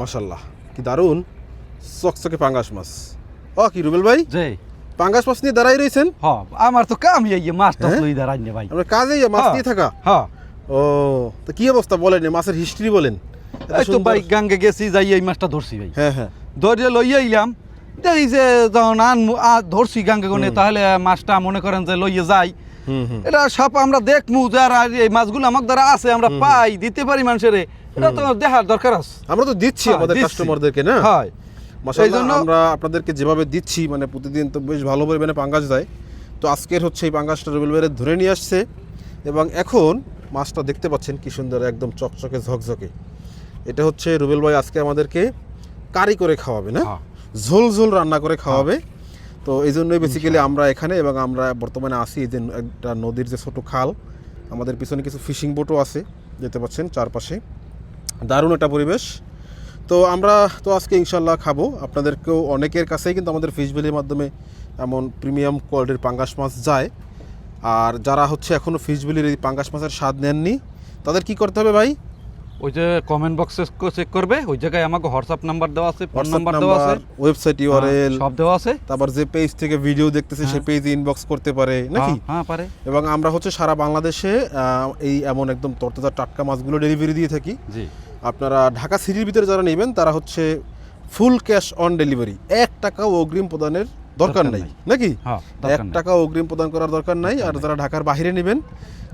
মাশাল্লাহ কি দারুণ। চকচকে পাঙ্গাস মাছ। ও কি রুবেল ভাই? যে পাঙ্গাস মাছ নিয়ে দাঁড়াই রয়েছেন হ আমার তো কামই এই মাছ টাছ হ্যাঁ? লই দাঁড়াই নে ভাই। আমরা কাজেই মাছ হ্যাঁ। নিয়ে থাকা? হ্যাঁ ও তো কি অবস্থা বলেন এই মাছের হিস্ট্রি বলেন। এই তো ভাই গাঙ্গে গেছি যাই এই মাছটা ধরছি ভাই। হ্যাঁ হ্যাঁ। ধরে লইয়া ইলাম দেখি যে যখন আন ধরছি গাঙ্গে গনে তাহলে মাছটা মনে করেন যে লইয়ে যাই। এটা সব আমরা দেখমু যারা এই মাছগুলো আমার দ্বারা আছে আমরা পাই দিতে পারি মানুষের। এটা তো দেখার দরকার আছে। আমরা তো দিচ্ছি হ্যাঁ, আমাদের কাস্টমারদেরকে না? হয়। এই জন্য- আমরা আপনাদেরকে যেভাবে দিচ্ছি মানে প্রতিদিন তো বেশ ভালো পরিমাণে পাঙ্গাস দেয়। তো আজকের হচ্ছে এই পাঙ্গাসটা রুবেল ভাইয়ের ধরে নিয়ে আসছে। এবং এখন মাছটা দেখতে পাচ্ছেন কি সুন্দর একদম চকচকে ঝকঝকে। এটা হচ্ছে রুবেল ভাই আজকে আমাদেরকে কারি করে খাওয়াবে না? হ্যাঁ। ঝোল ঝোল রান্না করে খাওয়াবে। তো এই জন্যই বেসিক্যালি আমরা এখানে এবং আমরা বর্তমানে আসি এই যে একটা নদীর যে ছোট খাল আমাদের পিছনে কিছু ফিশিং বোটও আছে যেতে পাচ্ছেন চারপাশে। দারুণ একটা পরিবেশ। তো আমরা তো আজকে ইনশাল্লাহ খাব। আপনাদেরকেও অনেকের কাছেই কিন্তু আমাদের ফিশ ভ্যালির মাধ্যমে এমন প্রিমিয়াম কোয়ালিটির পাঙ্গাস মাছ যায়। আর যারা হচ্ছে এখনও ফিশ ভ্যালির এই পাঙ্গাস মাছের স্বাদ নেননি তাদের কি করতে হবে ভাই? ওই যে কমেন্ট বক্সে চেক করবে। ওই জায়গায় আমাকে হোয়াটসঅ্যাপ নাম্বার দেওয়া আছে ফোন নাম্বার দেওয়া আছে। ওয়েবসাইট ইউআরএল হ্যাঁ, সব দেওয়া আছে। তারপর যে পেজ থেকে ভিডিও দেখতেছে সেই পেজে ইনবক্স করতে পারে নাকি? হ্যাঁ, হ্যাঁ পারে। এবং আমরা হচ্ছে সারা বাংলাদেশে এই এমন একদম তরতাজা টাটকা মাছগুলো ডেলিভারি দিয়ে থাকি। জি। আপনারা ঢাকা সিটির ভিতরে যারা নেবেন তারা হচ্ছে ফুল ক্যাশ অন ডেলিভারি। এক টাকাও অগ্রিম প্রদানের দরকার নাই। নাকি? হ্যাঁ এক টাকা অগ্রিম প্রদান করার দরকার নাই। আর যারা ঢাকার বাইরে নেবেন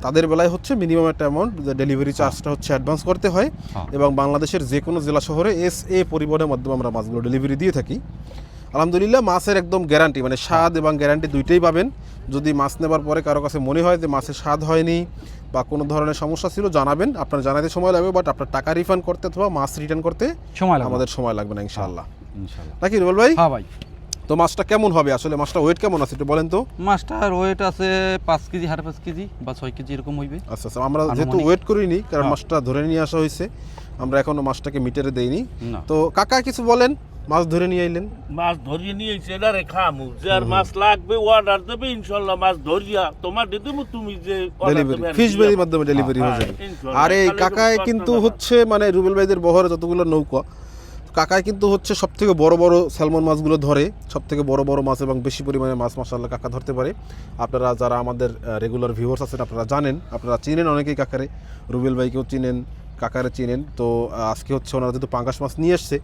তাদের বেলায় হচ্ছে মিনিমাম একটা অ্যামাউন্ট ডেলিভারি চার্জটা হচ্ছে অ্যাডভান্স করতে হয় হ্যাঁ। এবং বাংলাদেশের যে কোনো জেলা শহরে এস এ পরিবহনের মাধ্যমে আমরা মাছগুলো ডেলিভারি দিয়ে থাকি। আলহামদুলিল্লাহ মাছের একদম গ্যারান্টি মানে স্বাদ এবং গ্যারান্টি দুইটাই পাবেন। যদি মাছ নেবার পরে কারও কাছে মনে হয় যে মাছের স্বাদ হয়নি বা কোনো ধরনের সমস্যা ছিল জানাবেন। আপনার জানাতে সময় লাগবে বাট আপনার টাকা রিফান্ড করতে অথবা মাছ রিটার্ন করতে সময় আমাদের সময় লাগবে না ইনশাল্লাহ ইনশাআল্লাহ। নাকি রুবেল ভাই? হ্যাঁ ভাই। তো মাছটা কেমন হবে আসলে? মাছটা ওয়েট কেমন আছে একটু বলেন তো। মাছটার ওয়েট আছে পাঁচ কেজি সাড়ে পাঁচ কেজি বা ছয় কেজি এরকম হইবে। আচ্ছা আচ্ছা আমরা যেহেতু। ওয়েট করিনি কারণ। মাছটা ধরে নিয়ে আসা হয়েছে আমরা এখনও মাছটাকে মিটারে দেইনি। না। তো কাকা কিছু বলেন মাছ ধরে নিয়ে আইলেন। মাছ ধরিয়ে নিয়ে এসে এটা রে খামু যার মাছ লাগবে অর্ডার দেবে ইনশাল্লাহ মাছ ধরিয়া তোমার দেবো তুমি যে ডেলিভারি দেবে ফিশ বেরির মাধ্যমে ডেলিভারি হয়ে হ্যাঁ, যাবে। আর এই কাকায় কিন্তু হচ্ছে মানে রুবেল ভাইদের বহরে যতগুলো নৌকা কাকায় কিন্তু হচ্ছে সব থেকে বড় বড় স্যালমন মাছগুলো ধরে সব থেকে বড় বড় মাছ এবং বেশি পরিমাণে মাছ মাসাল্লাহ কাকা ধরতে পারে। আপনারা যারা আমাদের রেগুলার ভিউয়ার্স আছেন, আপনারা জানেন, আপনারা চিনেন অনেকেই কাকারে, রুবেল ভাইকেও চিনেন, কাকারে চিনেন। তো আজকে হচ্ছে ওনারা যেহেতু পাঙ্গাস মাছ নিয়ে এসছে,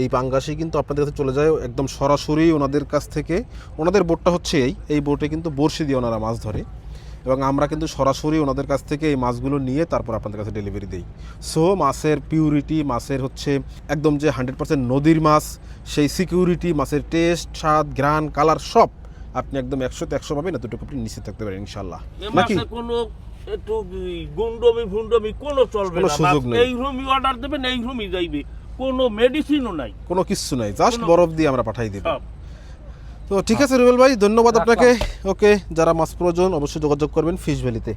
এই পাঙ্গাসই কিন্তু আপনাদের কাছে চলে যায় একদম সরাসরি ওনাদের কাছ থেকে। ওনাদের বোটটা হচ্ছে এই এই বোটে কিন্তু বড়শি দিয়ে ওনারা মাছ ধরে। এবং আমরা কিন্তু সরাসরি ওনাদের কাছ থেকে এই মাছগুলো নিয়ে তারপর আপনাদের কাছে ডেলিভারি দিই। সো মাছের পিউরিটি মাছের হচ্ছে একদম যে হান্ড্রেড পার্সেন্ট নদীর মাছ সেই সিকিউরিটি মাছের টেস্ট স্বাদ ঘ্রাণ কালার সব আপনি একদম একশোতে একশো পাবেন এতটুকু আপনি নিশ্চিত থাকতে পারেন ইনশাল্লাহ নাকি? কোনো একটু গুন্ডমি ফুন্ডমি কোনো চলবে না সুযোগ নেই। এই রুমই অর্ডার দেবেন এই রুমই যাইবে। কোনো মেডিসিনও নাই। কোনো কিছু নাই জাস্ট বরফ দিয়ে আমরা পাঠাই দেব। তো ঠিক আছে রুবেল ভাই ধন্যবাদ আপনাকে। ওকে যারা মাছ প্রয়োজন অবশ্যই যোগাযোগ করবেন ফিশ ভ্যালিতে।